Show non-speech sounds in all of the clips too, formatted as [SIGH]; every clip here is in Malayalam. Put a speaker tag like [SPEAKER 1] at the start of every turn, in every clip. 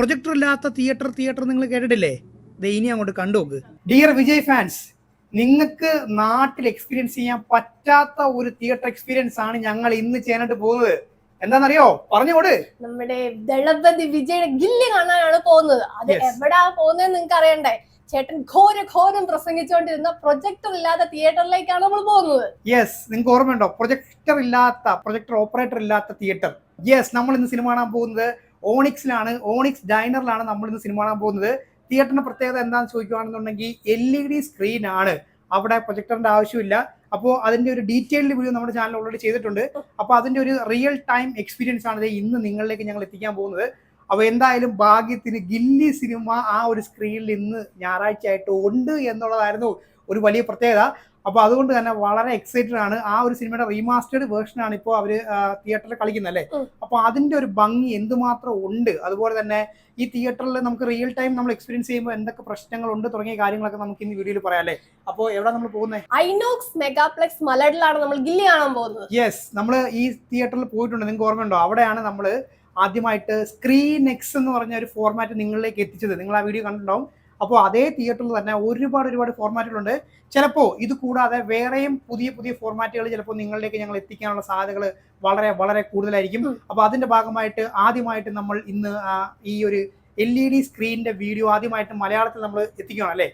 [SPEAKER 1] പ്രൊജക്ടർ ഇല്ലാത്ത തിയേറ്റർ തിയേറ്റർ നിങ്ങൾ കേട്ടിട്ടില്ലേ? ദേ ഇനി അങ്ങോട്ട് കണ്ടുനോക്ക് ഡിയർ വിജയ് ഫാൻസ് നിങ്ങൾക്ക് നാട്ടിൽ എക്സ്പീരിയൻസ് ചെയ്യാൻ പറ്റാത്ത ഒരു തിയേറ്റർ എക്സ്പീരിയൻസ് ആണ് ഞങ്ങൾ ഇന്ന് ചെയ്യാനായിട്ട് പോകുന്നത്. എന്താണെന്നറിയോ? പറഞ്ഞോട്
[SPEAKER 2] നമ്മുടെ ദളപതി വിജയുടെ ഗില്ലി കാണാനാണ് പോകുന്നത്. അത്. എവിടാ പോകുന്നത് നിങ്ങൾക്ക് അറിയണ്ടേ? ചേട്ടൻ ഘോര ഘോരം പ്രസംഗിച്ചുകൊണ്ടിരുന്ന പ്രൊജക്ടർ ഇല്ലാത്ത തിയേറ്ററിലേക്കാണ് നമ്മൾ പോകുന്നത്.
[SPEAKER 1] യെസ് നിങ്ങൾക്ക് ഓർമ്മയുണ്ടോ? പ്രൊജക്ടർ ഇല്ലാത്ത പ്രൊജക്ടർ ഓപ്പറേറ്റർ ഇല്ലാത്ത തിയേറ്റർ. യെസ് നമ്മൾ ഇന്ന് സിനിമ കാണാൻ പോകുന്നത് ഓണിക്സിലാണ് ഓണിക്സ് ഡൈനറിലാണ് നമ്മൾ ഇന്ന് സിനിമ കാണാൻ പോകുന്നത്. തിയേറ്ററിന്റെ പ്രത്യേകത എന്താണെന്ന് ചോദിക്കുകയാണെന്നുണ്ടെങ്കിൽ എൽ ഇ ഡി സ്ക്രീൻ ആണ് അവിടെ പ്രൊജക്ടറിന്റെ ആവശ്യമില്ല. അപ്പോൾ അതിന്റെ ഒരു ഡീറ്റെയിൽഡ് വീഡിയോ നമ്മുടെ ചാനൽ ഓൾറെഡി ചെയ്തിട്ടുണ്ട്. അപ്പോൾ അതിന്റെ ഒരു റിയൽ ടൈം എക്സ്പീരിയൻസ് ആണ് ഇന്ന് നിങ്ങളിലേക്ക് ഞങ്ങൾ എത്തിക്കാൻ പോകുന്നത്. അപ്പോൾ എന്തായാലും ഭാഗ്യത്തിന് ഗില്ലി സിനിമ ആ ഒരു സ്ക്രീനിൽ ഇന്ന് ഞായറാഴ്ച ആയിട്ട് ഉണ്ട് എന്നുള്ളതായിരുന്നു ഒരു വലിയ പ്രത്യേകത. അപ്പോൾ അതുകൊണ്ട് തന്നെ വളരെ എക്സൈറ്റഡ് ആണ്. ആ ഒരു സിനിമയുടെ റീമാസ്റ്റേഡ് വേർഷൻ ആണ് ഇപ്പോൾ അവർ തിയേറ്ററിൽ കളിക്കുന്നത് അല്ലേ?
[SPEAKER 2] അപ്പൊ
[SPEAKER 1] അപ്പോൾ അതിന്റെ ഒരു ഭംഗി എന്തുമാത്രം ഉണ്ട്? അതുപോലെ തന്നെ ഈ തിയേറ്ററിൽ നമുക്ക് റിയൽ ടൈം നമ്മൾ എക്സ്പീരിയൻസ് ചെയ്യുമ്പോൾ എന്തൊക്കെ പ്രശ്നങ്ങളുണ്ട് തുടങ്ങിയ കാര്യങ്ങളൊക്കെ നമുക്ക് ഇന്ന് വീഡിയോയിൽ പറയാം അല്ലേ? അപ്പോൾ എവിടെ നമ്മൾ പോകുന്നത്
[SPEAKER 2] ഐനോക്സ് മെഗാപ്ലെക്സ് മലഡിലാണ് നമ്മൾ ഗില്ലി കാണാൻ പോകുന്നത്.
[SPEAKER 1] യെസ് നമ്മൾ ഈ തിയേറ്ററിൽ പോയിട്ടുണ്ട്. നിങ്ങൾക്ക് ഓർമ്മയുണ്ടോ? അവിടെയാണ് നമ്മൾ ആദ്യമായിട്ട് സ്ക്രീൻ എക്സ് എന്ന് പറഞ്ഞ ഒരു ഫോർമാറ്റ് നിങ്ങളിലേക്ക് എത്തിച്ചത്. നിങ്ങൾ ആ വീഡിയോ കണ്ടിട്ടുണ്ടാവും. അപ്പോൾ അതേ തിയേറ്ററിൽ തന്നെ ഒരുപാട് ഒരുപാട് ഫോർമാറ്റുകളുണ്ട് ചിലപ്പോൾ ഇത് കൂടാതെ വേറെയും പുതിയ പുതിയ ഫോർമാറ്റുകൾ ചിലപ്പോൾ നിങ്ങളിലേക്ക് ഞങ്ങൾ എത്തിക്കാനുള്ള സാധ്യതകൾ വളരെ വളരെ കൂടുതലായിരിക്കും. അപ്പോൾ അതിന്റെ ഭാഗമായിട്ട് ആദ്യമായിട്ട് നമ്മൾ ഇന്ന് ഈ ഒരു എൽ ഇ ഡി സ്ക്രീനിന്റെ വീഡിയോ ആദ്യമായിട്ട് മലയാളത്തിൽ നമ്മൾ എത്തിക്കണം അല്ലേ?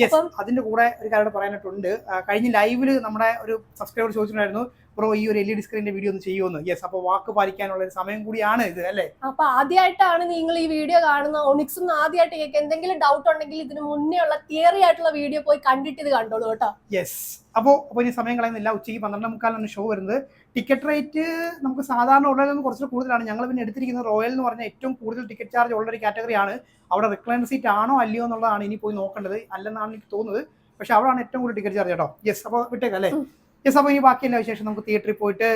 [SPEAKER 1] യെസ് അതിന്റെ കൂടെ ഒരു കാര്യം പറയാനായിട്ടുണ്ട്. കഴിഞ്ഞ ലൈവിൽ നമ്മുടെ ഒരു സബ്സ്ക്രൈബർ ചോദിച്ചിട്ടുണ്ടായിരുന്നു. ബ്രോ ഈ ഒരു എൽ ഇ ഡി സ്ക്രീനിന്റെ വീഡിയോ ഒന്ന് ചെയ്യുമെന്ന് യെസ് അപ്പോൾ വാക്ക് പാലിക്കാനുള്ള ഒരു സമയം കൂടിയാണ് ഇത് അല്ലേ?
[SPEAKER 2] അപ്പൊ ആദ്യമായിട്ടാണ് നിങ്ങൾ ഈ വീഡിയോ കാണുന്ന ഒണിക്സ് ഒന്ന് ആദ്യമായിട്ട് കേൾക്കുക എന്തെങ്കിലും ഡൗട്ട് ഉണ്ടെങ്കിൽ ഇതിന് മുന്നേ ഉള്ള തിയറി ആയിട്ടുള്ള വീഡിയോ പോയി കണ്ടിട്ട് ഇത് കണ്ടോളൂ കേട്ടോ.
[SPEAKER 1] യെസ് അപ്പോൾ അപ്പോൾ ഇനി സമയം കളയുന്നില്ല. ഉച്ചയ്ക്ക് പന്ത്രണ്ട് മുക്കാലാണ് ഷോ വരുന്നത്. ടിക്കറ്റ് റേറ്റ് നമുക്ക് സാധാരണ ഉള്ളതിൽ നിന്ന് കുറച്ച് കൂടുതലാണ്. ഞങ്ങൾ പിന്നെ എടുത്തിരിക്കുന്നത് റോയൽ എന്ന് പറഞ്ഞ ഏറ്റവും കൂടുതൽ ടിക്കറ്റ് ചാർജ് ഉള്ള ഒരു കാറ്റഗറിയാണ് അവിടെ റിക്ലൈൻ സീറ്റ് ആണോ അല്ലയോ എന്നുള്ളതാണ് ഇനി പോയി നോക്കേണ്ടത്. അല്ലെന്നാണ് എനിക്ക് തോന്നുന്നത്. പക്ഷെ അവിടെയാണ് ഏറ്റവും കൂടുതൽ ടിക്കറ്റ് ചാർജ് കേട്ടോ. യെസ് അപ്പോൾ വിട്ടേക്കാം അല്ലേ?
[SPEAKER 2] ഉം.
[SPEAKER 1] യെസ് അപ്പോൾ ഇനി ബാക്കി എല്ലാ വിശേഷം നമുക്ക് തിയേറ്ററിൽ പോയിട്ട്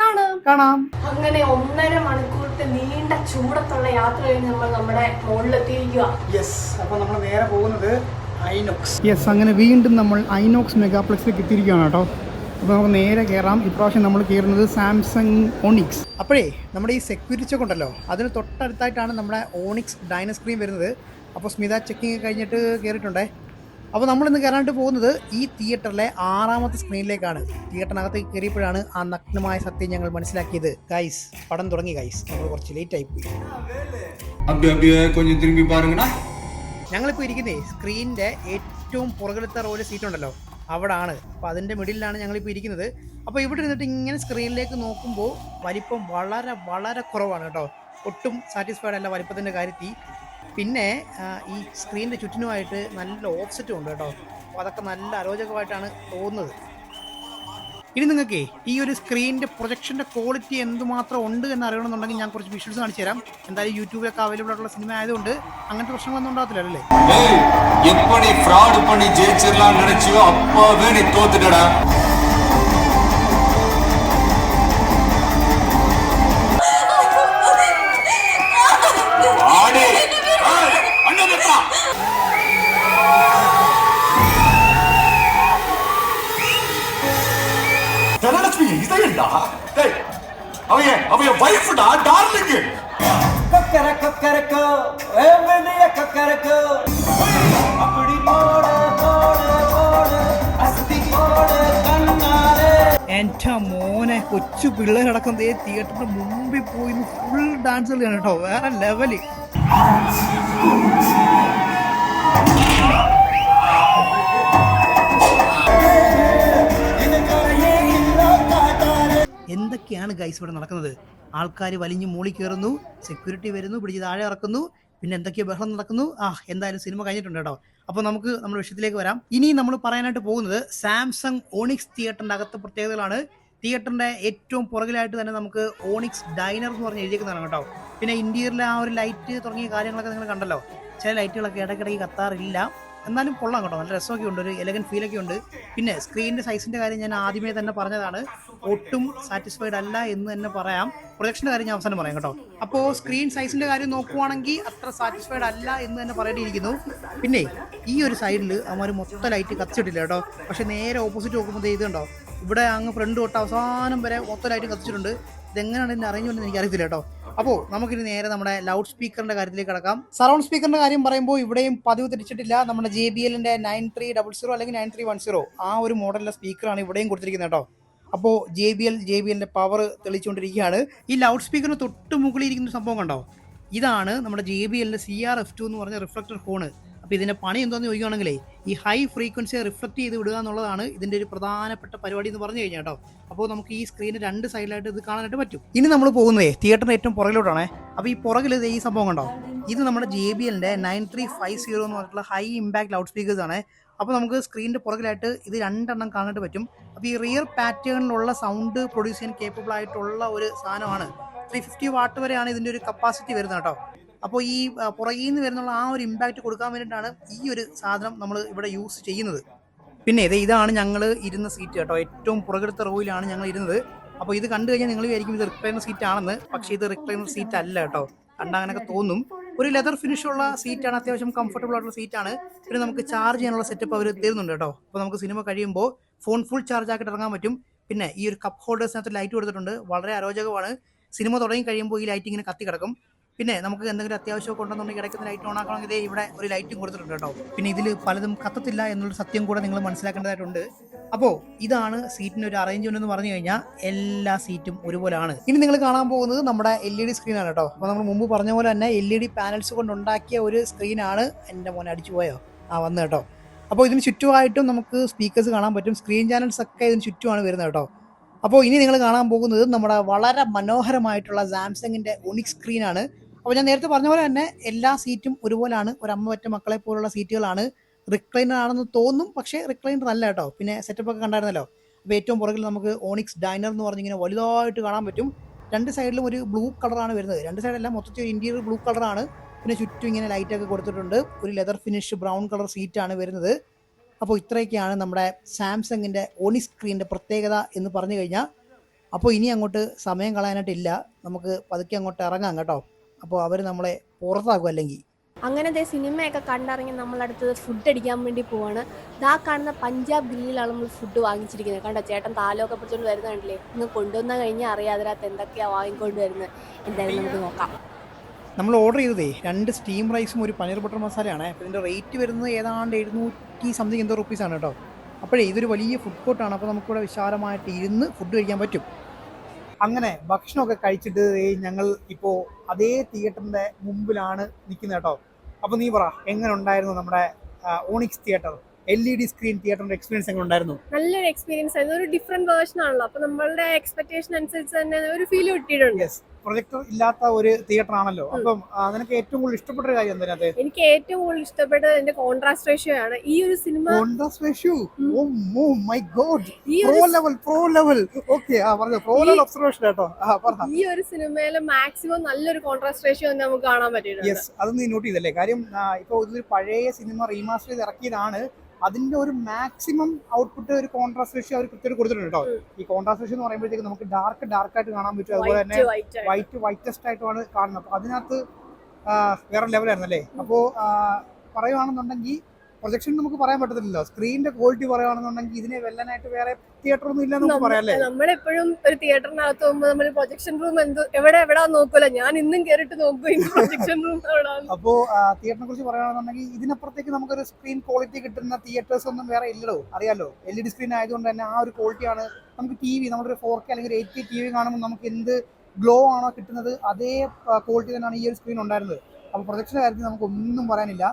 [SPEAKER 2] കാണാം.
[SPEAKER 1] കാണാം.
[SPEAKER 2] അങ്ങനെ ഒന്നര മണിക്കൂറത്തെ നീണ്ട ചൂടത്തുള്ള യാത്ര കഴിഞ്ഞ് നമ്മൾ നമ്മുടെ മുകളിലെത്തിയിരിക്കുക
[SPEAKER 1] യെസ് അപ്പോൾ നമ്മൾ നേരെ പോകുന്നത് ഐനോക്സ്. യെസ് അങ്ങനെ വീണ്ടും നമ്മൾ ഐനോക്സ് മെഗാപ്ലെക്സിലേക്ക് എത്തിയിരിക്കുകയാണ് കേട്ടോ. അപ്പോൾ നമുക്ക് നേരെ കയറാം ഇപ്രാവശ്യം നമ്മൾ കയറുന്നത് സാംസങ് ഓണിക്സ് അപ്പോഴേ നമ്മുടെ ഈ സെക്യൂരിറ്റി ചെക്ക് ഉണ്ടല്ലോ അതിന് തൊട്ടടുത്തായിട്ടാണ് നമ്മുടെ ഓണിക്സ് ഡൈന സ്ക്രീൻ വരുന്നത്. അപ്പോൾ സ്മിത ചെക്കിങ് കഴിഞ്ഞിട്ട് കയറിയിട്ടുണ്ടേ അപ്പോൾ നമ്മളിന്ന് കയറാനായിട്ട് പോകുന്നത് ഈ തിയേറ്ററിലെ ആറാമത്തെ സ്ക്രീനിലേക്കാണ് തിയേറ്ററിനകത്തേക്ക് കയറിയപ്പോഴാണ് ആ നഗ്നമായ സത്യം ഞങ്ങൾ മനസ്സിലാക്കിയത്. ഗൈസ് പടം തുടങ്ങി ഗൈസ് നമ്മൾ കുറച്ച് ലേറ്റ് ആയി പോയി. ഞങ്ങളിപ്പോൾ ഇരിക്കുന്നേ സ്ക്രീനിന്റെ ഏറ്റവും പുറകിലത്തെ റോയിലെ സീറ്റ് ഉണ്ടല്ലോ. അവിടെ ആണ് അപ്പോൾ അതിന്റെ മിഡിലാണ് ഞങ്ങളിപ്പോൾ ഇരിക്കുന്നത്. അപ്പോൾ ഇവിടെ ഇരുന്നിട്ട് ഇങ്ങനെ സ്ക്രീനിലേക്ക് നോക്കുമ്പോൾ വലിപ്പം വളരെ വളരെ കുറവാണ് കേട്ടോ. ഒട്ടും സാറ്റിസ്ഫൈഡ് അല്ല വലിപ്പത്തിന്റെ കാര്യത്തിൽ. പിന്നെ ആ, ഈ സ്ക്രീനിൻ്റെ ചുറ്റിനുമായിട്ട് നല്ല ഓഫ്സെറ്റും ഉണ്ട് കേട്ടോ അപ്പോൾ അതൊക്കെ നല്ല അരോചകമായിട്ടാണ് തോന്നുന്നത് ഇനി നിങ്ങൾക്ക് ഈ ഒരു സ്ക്രീനിൻ്റെ പ്രൊജക്ഷൻ്റെ ക്വാളിറ്റി എന്തുമാത്രം ഉണ്ട് എന്ന് അറിയണമെന്നുണ്ടെങ്കിൽ ഞാൻ കുറച്ച് വിഷ്വൽസ് കാണിച്ചു തരാം എന്തായാലും യൂട്യൂബിലൊക്കെ അവൈലബിൾ ആയിട്ടുള്ള സിനിമ ആയതുകൊണ്ട് അങ്ങനത്തെ പ്രശ്നങ്ങളൊന്നും ഉണ്ടാകത്തില്ല അല്ലേ
[SPEAKER 3] ஏய் எப்ப நீ ஃப்ராட் பண்ணி ஜெயிச்சிடலாம் நினைச்சியோ அப்பவே நீ தோத்துட்டடா தனலட்சுமி இதயண்டா டேய் அவைய அவைய வைஃப்டா டார்லிங்
[SPEAKER 4] கொக்கர கொக்கரக்கோ ஏ வெண்ணைய கொக்கரக்கோ அப்படி போடு போடு போடு அஸ்தி போடு கண்ணாலே
[SPEAKER 1] എൻ്റെ മോനെ കൊച്ചു പിള്ളേരടക്കം ദേ തിയേറ്ററിന്റെ മുമ്പിൽ പോയി ഫുൾ ഡാൻസ് കളിയാണ് കേട്ടോ വേറെ ലെവല് എന്തൊക്കെയാണ് ഗൈസ് ഇവിടെ നടക്കുന്നത്? ആൾക്കാർ വലിഞ്ഞു മൂളി കയറുന്നു സെക്യൂരിറ്റി വരുന്നു പിടിച്ച് താഴെ ഇറക്കുന്നു പിന്നെ എന്തൊക്കെയോ ബഹളം നടക്കുന്നു. ആ എന്തായാലും സിനിമ കഴിഞ്ഞിട്ടുണ്ട് കേട്ടോ. അപ്പോൾ നമുക്ക് നമ്മുടെ വിഷയത്തിലേക്ക് വരാം. ഇനി നമ്മൾ പറയാനായിട്ട് പോകുന്നത് സാംസങ് ഓണിക്സ് തിയേറ്ററിന്റെ അകത്തെ പ്രത്യേകതകളാണ്. തിയേറ്ററിന്റെ ഏറ്റവും പുറകിലായിട്ട് തന്നെ നമുക്ക് ഓണിക്സ് ഡൈനർ എന്ന് പറഞ്ഞ് എഴുതിയേക്കുന്നതാണ് കേട്ടോ. പിന്നെ ഇന്റീരിയറിലെ ആ ഒരു ലൈറ്റ് തുടങ്ങിയ കാര്യങ്ങളൊക്കെ നിങ്ങൾ കണ്ടല്ലോ. ചില ലൈറ്റുകളൊക്കെ ഇടയ്ക്കിടയ്ക്ക് കത്താറില്ല. എന്നാലും കൊള്ളാം കേട്ടോ. നല്ല രസമൊക്കെ ഉണ്ട്. ഒരു എലഗൻ ഫീലൊക്കെ ഉണ്ട്. പിന്നെ സ്ക്രീനിന്റെ സൈസിന്റെ കാര്യം ഞാൻ ആദ്യമേ തന്നെ പറഞ്ഞതാണ്. ഒട്ടും സാറ്റിസ്ഫൈഡ് അല്ല എന്ന് തന്നെ പറയാം. പ്രൊജക്ഷന്റെ കാര്യം ഞാൻ അവസാനം പറയാം കേട്ടോ. അപ്പോൾ സ്ക്രീൻ സൈസിന്റെ കാര്യം നോക്കുവാണെങ്കിൽ അത്ര സാറ്റിസ്ഫൈഡ് അല്ല എന്ന് തന്നെ പറയേണ്ടിയിരിക്കുന്നു. പിന്നെ ഈ ഒരു സൈഡിൽ അവന്മാർ മൊത്തം ലൈറ്റ് കത്തിച്ചിട്ടില്ല കേട്ടോ. പക്ഷേ നേരെ ഓപ്പോസിറ്റ് നോക്കുമ്പോൾ ഇത് ഇവിടെ അങ്ങ് ഫ്രണ്ട് തൊട്ട് അവസാനം വരെ മൊത്തം ലൈറ്റ് കത്തിച്ചിട്ടുണ്ട്. ഇതെങ്ങനെയാണ് എന്നെ അറിഞ്ഞുകൊണ്ടെന്ന് എനിക്ക് അറിയത്തില്ല കേട്ടോ. അപ്പോൾ നമുക്കിനി നേരെ നമ്മുടെ ലൗഡ് സ്പീക്കറിന്റെ കാര്യത്തിലേക്ക് കിടക്കാം. സറൗണ്ട് സ്പീക്കറിന്റെ കാര്യം പറയുമ്പോൾ ഇവിടെയും പതിവ് തിരിച്ചിട്ടില്ല. നമ്മുടെ ജെ ബി എല്ലിന്റെ നയൻ ത്രീ ഡബിൾ സീറോ അല്ലെങ്കിൽ നയൻ ത്രീ വൺ സീറോ ആ ഒരു മോഡലിലെ സ്പീക്കറാണ് ഇവിടെയും കൊടുത്തിരിക്കുന്നത് കേട്ടോ. അപ്പോൾ J B L J B എല്ലിന്റെ പവർ തെളിച്ചുകൊണ്ടിരിക്കുകയാണ് ഈ ലൗഡ് സ്പീക്കറിന് തൊട്ട് മുകളിൽ ഇരിക്കുന്ന സംഭവം കണ്ടോ? ഇതാണ് നമ്മുടെ ജെ ബി എല്ലിന്റെ സി ആർ എഫ് ടു എന്ന് പറഞ്ഞ റിഫ്ലക്ടർ ഫോണ് അപ്പോൾ ഇതിന്റെ പണി എന്താണെന്ന് ചോദിക്കുകയാണെങ്കിലേ ഈ ഹൈ ഫ്രീക്വൻസിയെ റിഫ്ലക്ട് ചെയ്ത് വിടുക എന്നുള്ളതാണ് ഇതിന്റെ ഒരു പ്രധാനപ്പെട്ട പരിപാടി എന്ന് പറഞ്ഞു കഴിഞ്ഞാൽ കേട്ടോ അപ്പോൾ നമുക്ക് ഈ സ്ക്രീനിൽ രണ്ട് സൈഡിലായിട്ട് ഇത് കാണാനായിട്ട് പറ്റും. ഇനി നമ്മൾ പോകുന്നതേ തിയേറ്ററിന്റെ ഏറ്റവും പുറകിലോട്ടാണ്. അപ്പോൾ ഈ പുറകിൽ ഈ സംഭവം കണ്ടോ? ഇത് നമ്മുടെ ജെ ബി എല്ലിന്റെ നയൻ ത്രീ ഫൈവ് സീറോ എന്ന് പറഞ്ഞിട്ടുള്ള ഹൈ ഇമ്പാക്ട് ലൗഡ് സ്പീക്കേഴ്സ് ആണ്. അപ്പോൾ നമുക്ക് സ്ക്രീനിന്റെ പുറകിലായിട്ട് ഇത് രണ്ടെണ്ണം കാണാനായിട്ട് പറ്റും. അപ്പോൾ ഈ റിയർ പാറ്റേണിലുള്ള സൗണ്ട് പ്രൊഡ്യൂസ് ചെയ്യാൻ കേപ്പബിൾ ആയിട്ടുള്ള ഒരു സാധനമാണ്. ത്രീ ഫിഫ്റ്റി വാട്ട് വരെയാണ് ഇതിന്റെ ഒരു കപ്പാസിറ്റി വരുന്നത് കേട്ടോ അപ്പോൾ ഈ പുറകിൽ നിന്ന് വരുന്നുള്ള ആ ഒരു ഇമ്പാക്റ്റ് കൊടുക്കാൻ വേണ്ടിയിട്ടാണ് ഈ ഒരു സാധനം നമ്മൾ ഇവിടെ യൂസ് ചെയ്യുന്നത്. പിന്നെ ഇത് ഇതാണ് ഞങ്ങൾ ഇരുന്ന സീറ്റ് കേട്ടോ. ഏറ്റവും പുറകെടുത്ത റോയിലാണ് ഞങ്ങൾ ഇരുന്നത്. അപ്പോൾ ഇത് കണ്ടു കഴിഞ്ഞാൽ നിങ്ങൾ വിചാരിക്കും ഇത് റിക്ലൈനർ സീറ്റ് ആണെന്ന്. പക്ഷേ ഇത് റിക്ലൈനർ സീറ്റ് അല്ല കേട്ടോ. കണ്ടാൽ അങ്ങനെയൊക്കെ തോന്നും. ഒരു ലെതർ ഫിനിഷ് ഉള്ള സീറ്റാണ് അത്യാവശ്യം കംഫർട്ടബിൾ ആയിട്ടുള്ള സീറ്റാണ് പിന്നെ നമുക്ക് ചാർജ് ചെയ്യാനുള്ള സെറ്റപ്പ് അവർ തരുന്നുണ്ട് കേട്ടോ. അപ്പോൾ നമുക്ക് സിനിമ കഴിയുമ്പോൾ ഫോൺ ഫുൾ ചാർജ് ആക്കിയിട്ട് ഇറങ്ങാൻ പറ്റും. പിന്നെ ഈ ഒരു കപ്പ് ഹോൾഡേഴ്സിനകത്ത് ലൈറ്റ് കൊടുത്തിട്ടുണ്ട്. വളരെ അരോചകമാണ്. സിനിമ തുടങ്ങി കഴിയുമ്പോൾ ഈ ലൈറ്റ് ഇങ്ങനെ കത്തി കിടക്കും. പിന്നെ നമുക്ക് എന്തെങ്കിലും അത്യാവശ്യമൊക്കെ ഉണ്ടെന്നുണ്ടെങ്കിൽ ഇടയ്ക്കുന്ന ലൈറ്റ് ഓൺ ആക്കണമെങ്കിൽ ഇതേ ഇവിടെ ഒരു ലൈറ്റും കൊടുത്തിട്ടുണ്ട് കേട്ടോ. പിന്നെ ഇതിൽ പലതും കത്തത്തില്ല എന്നുള്ള സത്യം കൂടെ നിങ്ങൾ മനസ്സിലാക്കേണ്ടതായിട്ടുണ്ട്. അപ്പോൾ ഇതാണ് സീറ്റിന് ഒരു അറേഞ്ച്മെന്റ് എന്ന് പറഞ്ഞു കഴിഞ്ഞാൽ എല്ലാ സീറ്റും ഒരുപോലെയാണ് ഇനി നിങ്ങൾ കാണാൻ പോകുന്നത് നമ്മുടെ എൽ ഇ ഡി സ്ക്രീനാണ് കേട്ടോ. അപ്പോൾ നമ്മൾ മുമ്പ് പറഞ്ഞ പോലെ തന്നെ എൽ ഇ ഡി പാനൽസ് കൊണ്ടുണ്ടാക്കിയ ഒരു സ്ക്രീനാണ് എന്റെ മോനെ അടിച്ചു പോയോ? ആ വന്നു കേട്ടോ. അപ്പോൾ ഇതിന് ചുറ്റുമായിട്ടും നമുക്ക് സ്പീക്കേഴ്സ് കാണാൻ പറ്റും. സ്ക്രീൻ ചാനൽസ് ഒക്കെ ഇതിന് ചുറ്റുമാണ് വരുന്നത് കേട്ടോ. അപ്പോൾ ഇനി നിങ്ങൾ കാണാൻ പോകുന്നത് നമ്മുടെ വളരെ മനോഹരമായിട്ടുള്ള സാംസങ്ങിന്റെ ഒണിക് സ്ക്രീനാണ് അപ്പോൾ ഞാൻ നേരത്തെ പറഞ്ഞ പോലെ തന്നെ എല്ലാ സീറ്റും ഒരുപോലാണ്. ഒരു അമ്മ പറ്റ മക്കളെ പോലുള്ള സീറ്റുകളാണ് റിക്ലൈനർ ആണെന്ന് തോന്നും പക്ഷേ റിക്ലൈനർ അല്ല കേട്ടോ. പിന്നെ സെറ്റപ്പ് ഒക്കെ കണ്ടായിരുന്നല്ലോ. അപ്പോൾ ഏറ്റവും പുറകിൽ നമുക്ക് ഓണിക്സ് ഡൈനർ എന്ന് പറഞ്ഞിങ്ങനെ വലുതായിട്ട് കാണാൻ പറ്റും. രണ്ട് സൈഡിലും ഒരു ബ്ലൂ കളറാണ് വരുന്നത്. രണ്ട് സൈഡല്ല മൊത്തത്തിൽ ഒരു ഇന്റീരിയർ ബ്ലൂ കളറാണ് പിന്നെ ചുറ്റും ഇങ്ങനെ ലൈറ്റ് ഒക്കെ കൊടുത്തിട്ടുണ്ട്. ഒരു ലെതർ ഫിനിഷ് ബ്രൗൺ കളർ സീറ്റാണ് വരുന്നത്. അപ്പോൾ ഇത്രയൊക്കെയാണ് നമ്മുടെ സാംസങ്ങിന്റെ ഓണി സ്ക്രീനിന്റെ പ്രത്യേകത എന്ന് പറഞ്ഞു കഴിഞ്ഞാൽ അപ്പോൾ ഇനി അങ്ങോട്ട് സമയം കളയാനായിട്ടില്ല. നമുക്ക് പതുക്കെ അങ്ങോട്ട് ഇറങ്ങാം കേട്ടോ. അപ്പോൾ അവർ നമ്മളെ പുറത്താക്കും അല്ലെങ്കിൽ.
[SPEAKER 2] അങ്ങനത്തെ സിനിമയൊക്കെ കണ്ടിറങ്ങി നമ്മളടുത്ത് ഫുഡ് അടിക്കാൻ വേണ്ടി പോവാണ്. ഇതാ കാണുന്ന പഞ്ചാബ് ഗ്രില്ലിലാണ് നമ്മൾ ഫുഡ് വാങ്ങിച്ചിരിക്കുന്നത്. കണ്ടോ ചേട്ടൻ താലോക്കെ പിടിച്ചോണ്ട് വരുന്നുണ്ടല്ലേ കണ്ടില്ലേ? ഇന്ന് കൊണ്ടുവന്നാൽ കഴിഞ്ഞാൽ അറിയാം അതിനകത്ത് എന്തൊക്കെയാണ് വാങ്ങിക്കൊണ്ട് വരുന്നത്. എന്തായാലും നമുക്ക് നോക്കാം.
[SPEAKER 1] നമ്മൾ ഓർഡർ ചെയ്തതേ രണ്ട് സ്റ്റീം റൈസും ഒരു പനീർ ബട്ടർ മസാലയാണ് അപ്പോൾ ഇതിന്റെ റേറ്റ് വരുന്നത് ഏതാണ്ട് എഴുന്നൂറ്റി സംതിങ് എന്തോ റുപ്പീസാണ് കേട്ടോ. അപ്പോഴേ ഇതൊരു വലിയ ഫുഡ് കോർട്ടാണ് അപ്പോൾ നമുക്കിവിടെ വിശാലമായിട്ട് ഇരുന്ന് ഫുഡ് കഴിക്കാൻ പറ്റും. അങ്ങനെ ഭക്ഷണമൊക്കെ കഴിച്ചിട്ട് ഞങ്ങൾ ഇപ്പോൾ അതേ തിയേറ്ററിന്റെ മുമ്പിലാണ് നിൽക്കുന്നത് കേട്ടോ. അപ്പോൾ നീ പറ എങ്ങനെ ഉണ്ടായിരുന്നു നമ്മുടെ Onyx theatre L E D screen തിയേറ്ററിന്റെ എക്സ്പീരിയൻസ് എങ്ങനെ ഉണ്ടായിരുന്നു
[SPEAKER 2] നല്ലൊരു എക്സ്പീരിയൻസ് ആയിരുന്നു. ഒരു ഡിഫറെന്റ് വേർഷൻ ആണല്ലോ. അപ്പൊ നമ്മളുടെ എക്സ്പെക്ടേഷൻ അനുസരിച്ച് തന്നെ ഒരു ഫീൽ കിട്ടിയിട്ടുണ്ട്.
[SPEAKER 1] പ്രൊജക്ടർ ഇല്ലാത്ത ഒരു തിയേറ്റർ ആണല്ലോ. അപ്പം നിനക്ക് ഏറ്റവും കൂടുതൽ ഇഷ്ടപ്പെട്ട ഒരു കാര്യം എന്തിനകത്ത്
[SPEAKER 2] എനിക്ക് ഏറ്റവും കൂടുതൽ ഇഷ്ടപ്പെട്ടത് എന്റെ കോൺട്രാസ്റ്റ് റേഷ്യോ ആണ്. ഈ ഒരു സിനിമ
[SPEAKER 1] കോൺട്രാസ്റ്റ് റേഷ്യോ ഓ മോ
[SPEAKER 2] my
[SPEAKER 1] god
[SPEAKER 2] pro
[SPEAKER 1] level pro level okay ആ പറഞ്ഞു. പ്രോ ലെവൽ ഒബ്സർവേഷൻ കേട്ടോ ആ പറഞ്ഞു.
[SPEAKER 2] ഈ ഒരു സിനിമയിലെ മാക്സിമം നല്ലൊരു കോൺട്രാസ്റ്റ് റേഷ്യോ എന്ന് നമുക്ക് കാണാൻ പറ്റിയിട്ടുണ്ട്.
[SPEAKER 1] യെസ് അത് നീ നോട്ട് ചെയ്തല്ലേ? കാര്യം ഇപ്പോ ഇതൊരു പഴയ സിനിമ റീമാസ്റ്റർ ചെയ്ത് ഇറക്കിയതാണ്. അതിന്റെ ഒരു മാക്സിമം ഔട്ട്പുട്ട് ഒരു കോൺട്രാസ്റ്റ് റേഷ്യോ അവർ കൃത്യമായിട്ട് കൊടുത്തിട്ടുണ്ട് കേട്ടോ. ഈ കോൺട്രാസ്റ്റ് റേഷ്യോ എന്ന് പറയുമ്പോഴത്തേക്ക് നമുക്ക് ഡാർക്ക് ഡാർക്ക് ആയിട്ട് കാണാൻ പറ്റും. അതുപോലെ തന്നെ
[SPEAKER 2] വൈറ്റ് വൈറ്റ്
[SPEAKER 1] വൈറ്റ് വൈറ്റസ്റ്റ് ആയിട്ടുമാണ് കാണുന്നത്. അപ്പോൾ അതിനകത്ത് വേറെ ലെവലായിരുന്നു അല്ലേ അപ്പോൾ പറയുവാണെന്നുണ്ടെങ്കിൽ പ്രൊജക്ഷൻ നമുക്ക് പറയാൻ പറ്റത്തില്ലല്ലോ. സ്ക്രീനിന്റെ ക്വാളിറ്റി പറയുവാണെന്നുണ്ടെങ്കിൽ ഇതിനെ വെല്ലാനായിട്ട് വേറെ തിയേറ്റർ ഒന്നും ഇല്ലെന്ന് നമുക്ക്
[SPEAKER 2] നമ്മളെപ്പോഴും ഒരു തിയേറ്ററിനകത്ത് പോകുമ്പോൾ നമ്മൾ പ്രൊജക്ഷൻ റൂം എന്ത് എവിടെ എവിടെ നോക്കൂല. ഞാൻ ഇന്നും കേറിട്ട് നോക്കും പ്രൊജക്ഷൻ റൂം
[SPEAKER 1] അപ്പോ തിയേറ്ററിനെ കുറിച്ച് പറയുകയാണെന്നുണ്ടെങ്കിൽ ഇതിനപ്പുറത്തേക്ക് നമുക്കൊരു സ്ക്രീൻ ക്വാളിറ്റി കിട്ടുന്ന തിയേറ്റേഴ്സ് ഒന്നും വേറെ ഇല്ലല്ലോ അറിയാലോ? എൽ ഇ ഡി സ്ക്രീൻ ആയതുകൊണ്ട് തന്നെ ആ ഒരു ക്വാളിറ്റിയാണ് നമുക്ക് ടി വി നമ്മുടെ ഫോർ കെ അല്ലെങ്കിൽ എയ്റ്റ് കെ ടി വി കാണുമ്പോൾ നമുക്ക് എന്ത് ഗ്ലോ ആണോ കിട്ടുന്നത്? അതേ ക്വാളിറ്റി തന്നെയാണ് ഈ ഒരു സ്ക്രീൻ ഉണ്ടായിരുന്നത്. അപ്പോൾ പ്രൊജക്ഷന്റെ കാര്യത്തിൽ നമുക്ക് ഒന്നും പറയാനില്ല.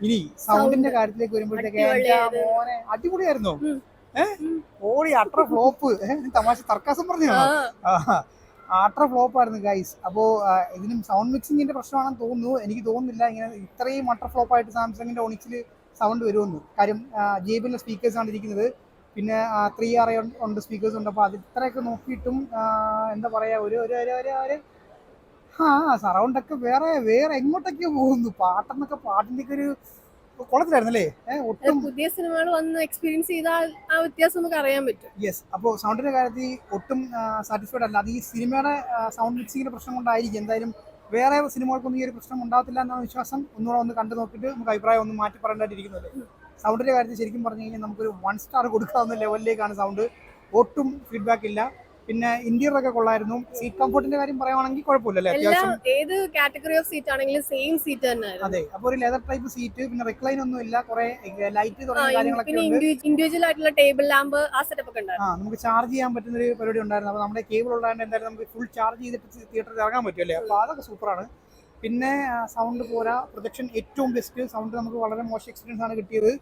[SPEAKER 1] ഇനി സൗണ്ടിന്റെ കാര്യത്തിലേക്ക് വരുമ്പോഴത്തേക്ക്. മോനെ അടിപൊളിയായിരുന്നോ. ഏഹ് ഓടി അട്ര ഫ്ലോപ്പ് തമാശ തർക്കാസം പറഞ്ഞോ അട്ര ഫ്ലോപ്പ് ആയിരുന്നു ഗൈസ് അപ്പോ ഇതിനും സൗണ്ട് മിക്സിംഗിന്റെ പ്രശ്നമാണെന്ന് തോന്നുന്നു. എനിക്ക് തോന്നുന്നില്ല ഇങ്ങനെ ഇത്രയും അട്ര ഫ്ലോപ്പ് ആയിട്ട് സാംസങ്ങിന്റെ ഒണിക്സിൽ സൗണ്ട് വരുമെന്ന്. കാര്യം ജെ ബിയിലെ സ്പീക്കേഴ്സ് ആണ് ഇരിക്കുന്നത്. പിന്നെ ത്രീ ആർ ഉണ്ട് സ്പീക്കേഴ്സ് ഉണ്ട്. അപ്പോൾ അത് ഇത്രയൊക്കെ നോക്കിയിട്ടും എന്താ പറയുക ഒരു ഒരു ഒരു ഒരു ഒരു ആ സറൗണ്ടൊക്കെ വേറെ വേറെ എങ്ങോട്ടൊക്കെയോ പോകുന്നു. പാട്ടെന്നൊക്കെ പാട്ടിന്റെയൊക്കെ ഒരു ഒട്ടും
[SPEAKER 2] പുതിയ സിനിമകൾ വന്ന് എക്സ്പീരിയൻസ് ചെയ്താൽ ആ വ്യത്യാസം നമുക്ക് അറിയാൻ പറ്റും.
[SPEAKER 1] യെസ് അപ്പോൾ സൗണ്ടിന്റെ കാര്യത്തിൽ ഒട്ടും സാറ്റിസ്ഫൈഡ് അല്ല. അത് ഈ സിനിമയുടെ സൗണ്ട് മിക്സിങ്ങിന്റെ പ്രശ്നം കൊണ്ടായിരിക്കും. എന്തായാലും വേറെ സിനിമകൾക്കൊന്നും ഈ ഒരു പ്രശ്നം ഉണ്ടാകത്തില്ല എന്നാണ് വിശ്വാസം. ഒന്നുകൂടെ ഒന്ന് കണ്ടു നോക്കിയിട്ട് നമുക്ക് അഭിപ്രായം ഒന്ന് മാറ്റി പറയേണ്ടതായിട്ടിരിക്കുന്നത് സൗണ്ടിന്റെ കാര്യത്തിൽ ശരിക്കും പറഞ്ഞു കഴിഞ്ഞാൽ നമുക്കൊരു വൺ സ്റ്റാർ കൊടുക്കാവുന്ന ലെവലിലേക്കാണ് സൗണ്ട് ഒട്ടും ഫീഡ്ബാക്ക് ഇല്ല. പിന്നെ ഇന്റീരിയർ ഒക്കെ കൊള്ളായിരുന്നു. സീറ്റ് കംഫർട്ടിന്റെ കാര്യം പറയുവാണെങ്കിൽ കുഴപ്പമില്ലല്ലേ? അത്യാവശ്യം
[SPEAKER 2] ഏത് കാറ്റഗറി ഓഫ് സീറ്റ് ആണെങ്കിലും സെയിം സീറ്റ് തന്നെ
[SPEAKER 1] അതെ. അപ്പൊ ഒരു ലെതർ ടൈപ്പ് സീറ്റ് പിന്നെ റിക്ലൈൻ ഒന്നും ഇല്ല. കുറെ ലൈറ്റ് തുടങ്ങിയ കാര്യങ്ങളൊക്കെ
[SPEAKER 2] പിന്നെ ഇൻഡിവിജ്വൽ ആയിട്ടുള്ള ടേബിൾ ലാമ്പ് ആ സെറ്റപ്പ് ഒക്കെ ഉണ്ട്
[SPEAKER 1] ആ നമുക്ക് ചാർജ് ചെയ്യാൻ പറ്റുന്ന ഒരു പരിപാടി ഉണ്ടായിരുന്നു. അപ്പൊ നമ്മുടെ കേബിൾ ഉള്ളതുകൊണ്ട് എന്തായാലും നമുക്ക് ഫുൾ ചാർജ് ചെയ്തിട്ട് തിയേറ്ററിൽ ഇറങ്ങാൻ പറ്റുമല്ലേ? അപ്പൊ അതൊക്കെ സൂപ്പറാണ് പിന്നെ സൗണ്ട് പോരാ. പ്രൊജക്ഷൻ ഏറ്റവും ബെസ്റ്റ് സൗണ്ട് നമുക്ക് വളരെ മോശം എക്സ്പീരിയൻസ് ആണ് കിട്ടിയത്.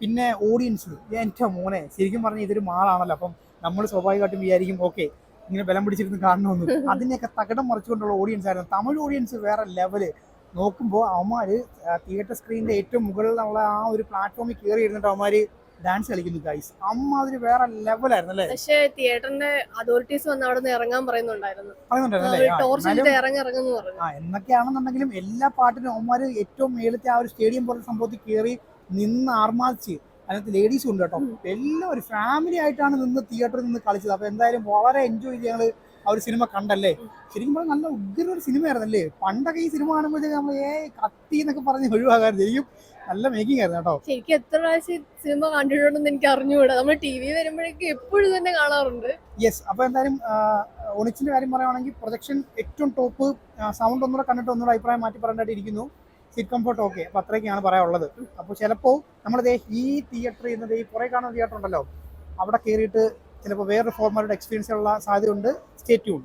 [SPEAKER 1] പിന്നെ ഓഡിയൻസ് എന്റെ മോനെ ശരിക്കും പറഞ്ഞാൽ ഇതൊരു മാളാണല്ലോ. അപ്പം നമ്മൾ സ്വാഭാവികമായിട്ടും വിചാരിക്കും ഓക്കെ ഇങ്ങനെ ബലം പിടിച്ചിരുന്ന് കാണണമെന്ന് [LAUGHS] അതിനെയൊക്കെ തകടം മറിച്ചുകൊണ്ടുള്ള ഓഡിയൻസ് ആയിരുന്നു. തമിഴ് ഓഡിയൻസ് വേറെ ലെവൽ നോക്കുമ്പോൾ അവന്മാർ തിയേറ്റർ സ്ക്രീനിന്റെ ഏറ്റവും മുകളിലുള്ള ആ ഒരു പ്ലാറ്റ്ഫോമിൽ കയറി ഇരുന്നിട്ട് അവന്മാര് ഡാൻസ് കളിക്കുന്നു ഗൈസ് അമ്മാതിരി വേറെ ലെവലായിരുന്നു അല്ലേ?
[SPEAKER 2] പക്ഷേ തിയേറ്ററിന്റെ അതോറിറ്റീസ് വന്ന് അവിടെ നിന്ന് ഇറങ്ങാൻ പറയുന്നുണ്ടായിരുന്നു.
[SPEAKER 1] ആ, എന്നൊക്കെയാണെന്നുണ്ടെങ്കിലും എല്ലാ പാട്ടിനും അവന്മാര് ഏറ്റവും മേളത്തെ ആ ഒരു സ്റ്റേഡിയം പോലെ സംഭവത്തിൽ കയറി നിന്ന് ആർമാദിച്ച് അതിനകത്ത് ലേഡീസും ഉണ്ട് കേട്ടോ. എല്ലാം ഒരു ഫാമിലി ആയിട്ടാണ് നിന്ന് തിയേറ്ററിൽ നിന്ന് കളിച്ചത്. അപ്പൊ എന്തായാലും വളരെ എൻജോയ് ചെയ്ത് ഞങ്ങൾ ആ ഒരു സിനിമ കണ്ടല്ലേ? ശരിക്കും പറഞ്ഞാൽ നല്ല ഉഗ്ര ഒരു സിനിമയായിരുന്നല്ലേ പണ്ടൊക്കെ ഈ സിനിമ കാണുമ്പോഴത്തേക്ക് നമ്മൾ ഏ കത്തി എന്നൊക്കെ പറഞ്ഞ് ഒഴിവാകാറ് ശരിക്കും നല്ല മേക്കിംഗ് ആയിരുന്നു കേട്ടോ.
[SPEAKER 2] ശരിക്കും എത്ര പ്രാവശ്യം സിനിമ കണ്ടിട്ടുണ്ടെന്ന് എനിക്ക് അറിഞ്ഞുകൂടാ. നമ്മൾ ടി വി വരുമ്പോഴേക്കും എപ്പോഴും തന്നെ കാണാറുണ്ട്.
[SPEAKER 1] യെസ് അപ്പൊ എന്തായാലും ഒണിച്ചിന്റെ കാര്യം പറയുവാണെങ്കിൽ പ്രൊജക്ഷൻ ഏറ്റവും ടോപ്പ് സൗണ്ട് ഒന്നുകൂടെ കണ്ടിട്ട് ഒന്നുകൂടെ അഭിപ്രായം മാറ്റി പറയേണ്ടതായിട്ട് ഇരിക്കുന്നു. സീറ്റ് കംഫർട്ട് ഓക്കെ അപ്പൊ അത്രയൊക്കെയാണ് പറയാനുള്ളത്. അപ്പോൾ ചിലപ്പോൾ ദേ ഈ തിയേറ്റർ ചെയ്യുന്നത് ഈ പുറകെ കാണുന്ന തിയേറ്റർ ഉണ്ടല്ലോ. അവിടെ കയറിയിട്ട് ചിലപ്പോൾ വേറൊരു ഫോർമാലിറ്റി എക്സ്പീരിയൻസ് ഉള്ള സാധ്യതയുണ്ട്. Stay tune